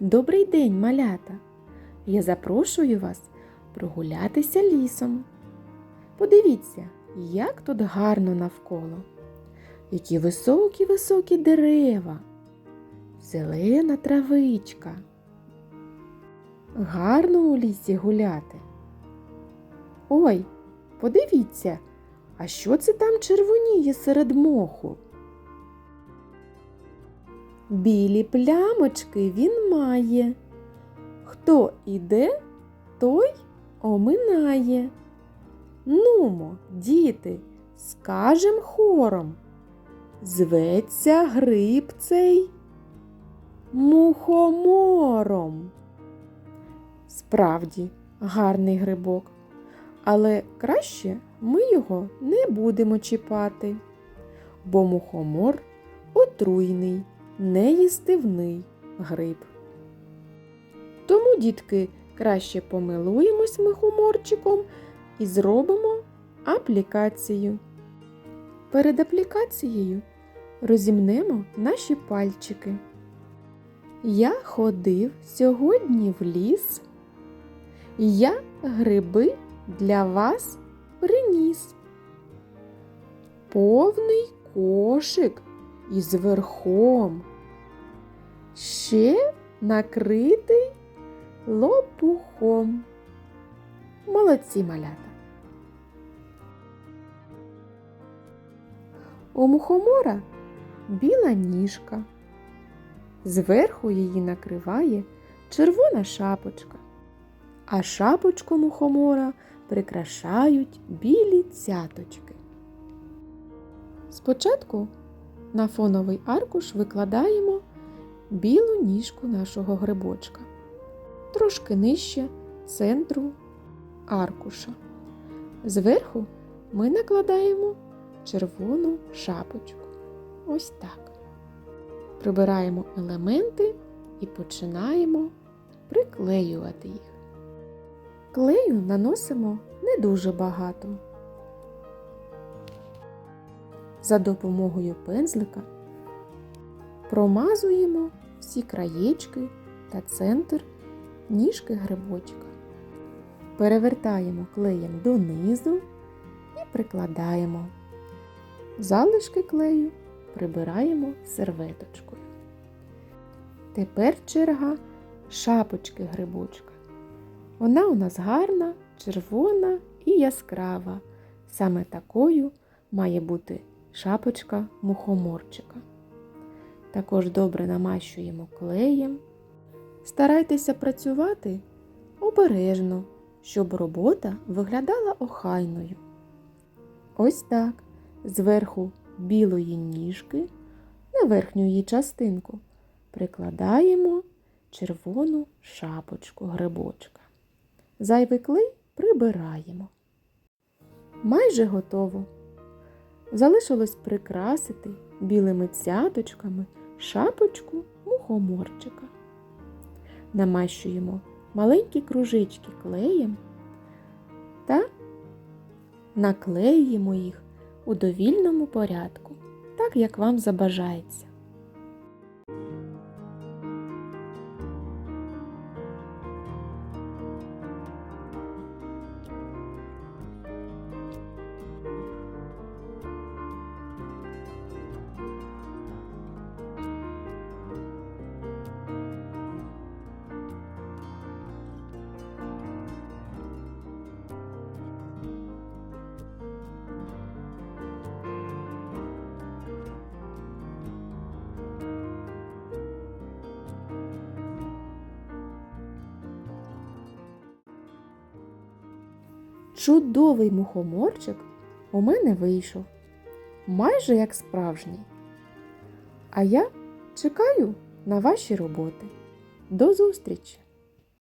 Добрий день, малята! Я запрошую вас прогулятися лісом. Подивіться, як тут гарно навколо. Які високі-високі дерева, зелена травичка. Гарно у лісі гуляти. Ой, подивіться, а що це там червоніє серед моху? Білі плямочки він має. Хто іде, той оминає. Нумо, діти, скажем хором. Зветься гриб цей мухомором. Справді, гарний грибок, але краще ми його не будемо чіпати, бо мухомор отруйний неїстивний гриб. Тому, дітки, краще помилуємось мухоморчиком і зробимо аплікацію. Перед аплікацією розімнемо наші пальчики. Я ходив сьогодні в ліс. Я гриби для вас приніс. Повний кошик із верхом. Ще накритий лопухом. Молодці малята. У мухомора біла ніжка. Зверху її накриває червона шапочка, а шапочку мухомора прикрашають білі цяточки. Спочатку на фоновий аркуш викладаємо білу ніжку нашого грибочка, трошки нижче центру аркуша. Зверху ми накладаємо червону шапочку. Ось так. Прибираємо елементи і починаємо приклеювати їх. Клею наносимо не дуже багато. За допомогою пензлика промазуємо всі краєчки та центр ніжки грибочка. Перевертаємо клеєм донизу і прикладаємо. Залишки клею прибираємо серветочкою. Тепер черга шапочки грибочка. Вона у нас гарна, червона і яскрава. Саме такою має бути шапочка мухоморчика. Також добре намащуємо клеєм. Старайтеся працювати обережно, щоб робота виглядала охайною. Ось так, зверху білої ніжки на верхню її частинку прикладаємо червону шапочку грибочка. Зайвий клей прибираємо. Майже готово. Залишилось прикрасити білими цяточками шапочку мухоморчика. Намащуємо маленькі кружечки клеєм та наклеюємо їх у довільному порядку, так як вам забажається. Чудовий мухоморчик у мене вийшов, майже як справжній. А я чекаю на ваші роботи. До зустрічі!